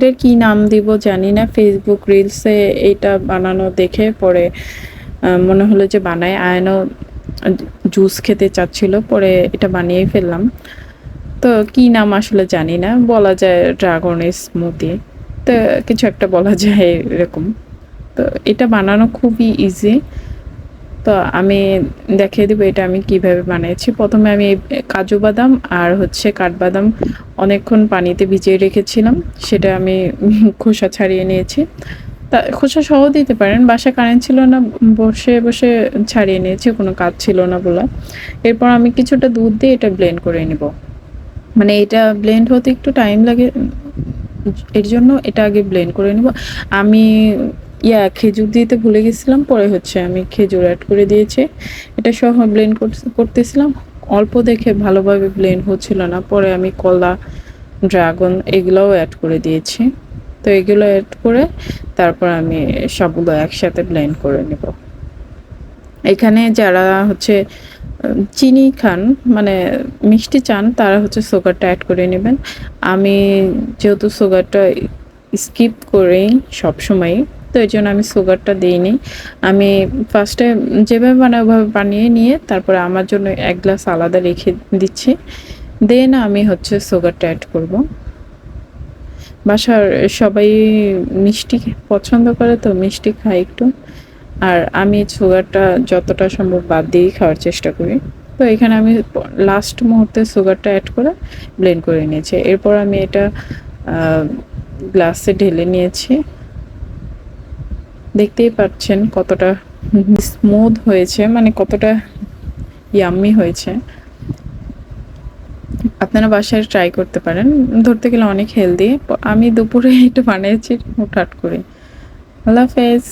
এটার কি নাম দিব জানি না। ফেসবুক রিলসে এটা বানানো দেখে পরে মনে হলো যে বানায়। আয়নও জুস খেতে চাচ্ছিল, পরে এটা বানিয়ে ফেললাম। তো কি নাম আসলে জানি না। বলা যায় ড্রাগন স্মুদি তো কিছু একটা বলা যায় এরকম। তো এটা বানানো খুবই ইজি তো আমি দেখিয়ে দিব এটা আমি কীভাবে বানিয়েছি। প্রথমে আমি কাজু বাদাম আর হচ্ছে কাঠবাদাম অনেকক্ষণ পানিতে ভিজিয়ে রেখেছিলাম। সেটা আমি খোসা ছাড়িয়ে নিয়েছি। তা খোসা সহ দিতে পারেন বাসা কারেন্ট ছিল না, বসে বসে ছাড়িয়ে নিয়েছি, কোনো কাজ ছিল না বলে। এরপর আমি কিছুটা দুধ দিয়ে এটা ব্লেন্ড করে নেব। মানে এটা ব্লেন্ড হতে একটু টাইম লাগে, এর জন্য এটা আগে ব্লেন্ড করে নিব। আমি ইয়া খেজুর দিতে ভুলে গেছিলাম, পরে হচ্ছে আমি খেজুর অ্যাড করে দিয়েছি। এটা সহ ব্লেন্ড করতেছিলাম। অল্প দেখে ভালোভাবে ব্লেন্ড হচ্ছিল না, পরে আমি কলা ড্রাগন এগুলোও অ্যাড করে দিয়েছি। তো এগুলো অ্যাড করে তারপর আমি সবগুলো একসাথে ব্লেন্ড করে নেব। এখানে যারা হচ্ছে চিনি খান মানে মিষ্টি চান, তারা হচ্ছে সুগারটা অ্যাড করে নেবেন। আমি যেহেতু সুগারটা স্কিপ করেই সবসময় তো এই জন্য আমি সুগারটা দিইনি। আমি ফার্স্টে যেভাবে বানাই, ওভাবে বানিয়ে নিয়ে তারপরে আমার জন্য এক গ্লাস আলাদা রেখে দিচ্ছি। দেন আমি হচ্ছে সুগারটা অ্যাড করব। বাসার সবাই মিষ্টি পছন্দ করে তো মিষ্টি খাই একটু। আর আমি সুগারটা যতটা সম্ভব বাদ দিয়েই খাওয়ার চেষ্টা করি। তো এখানে আমি লাস্ট মুহূর্তে সুগারটা অ্যাড করে ব্লেন্ড করে নিয়েছি। এরপর আমি এটা গ্লাসে ঢেলে নিয়েছি। দেখতেই পাচ্ছেন কতটা স্মুথ হয়েছে মানে কতটা ইয়াম্মি হয়েছে। আপনারা বাসায় ট্রাই করতে পারেন, ধরতে গেলে অনেক হেলদি আমি দুপুরে এটা বানিয়েছি, হুটহাট করে। আল্লাহ হাফেজ।